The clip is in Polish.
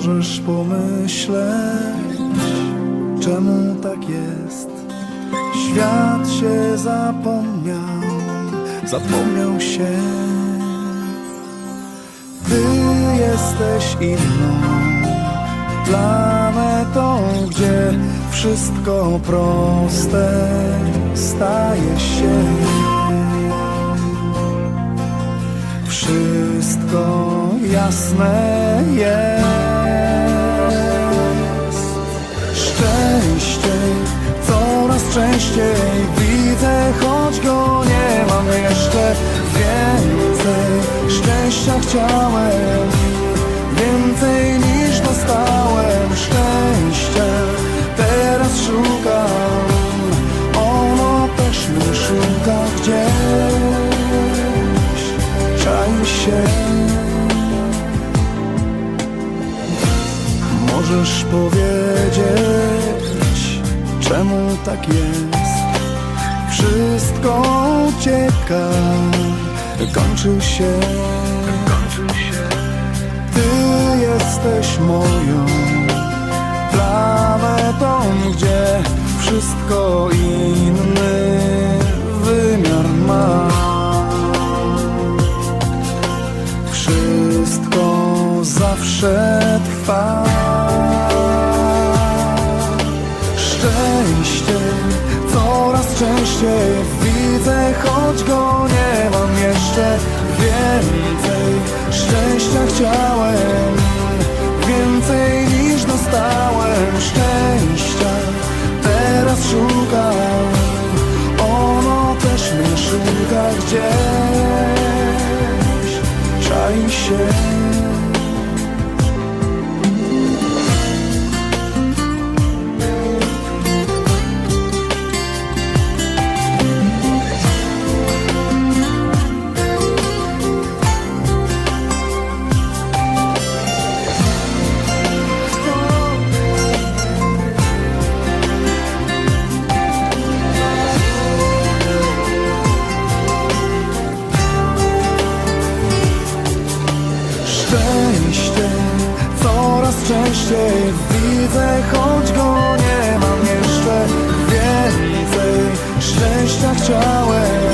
Możesz pomyśleć, czemu tak jest. Świat się zapomniał, zapomniał się. Ty jesteś inną planetą, gdzie wszystko proste staje się. Wszystko jasne jest. Częściej widzę, choć go nie mam jeszcze. Więcej szczęścia chciałem, więcej niż dostałem. Szczęścia teraz szukam, ono też mnie szuka gdzieś. Czai się. Możesz powiedzieć, czemu tak jest? Wszystko ucieka, kończy się. Ty jesteś moją planetą, gdzie wszystko inny wymiar ma. Wszystko zawsze trwa. Szczęście coraz częściej widzę, choć go nie mam jeszcze. Więcej szczęścia chciałem, więcej niż dostałem. Szczęścia teraz szukam, ono też mnie szuka gdzieś. Czai się. Coraz częściej widzę, choć go nie mam jeszcze. Więcej szczęścia chciałem,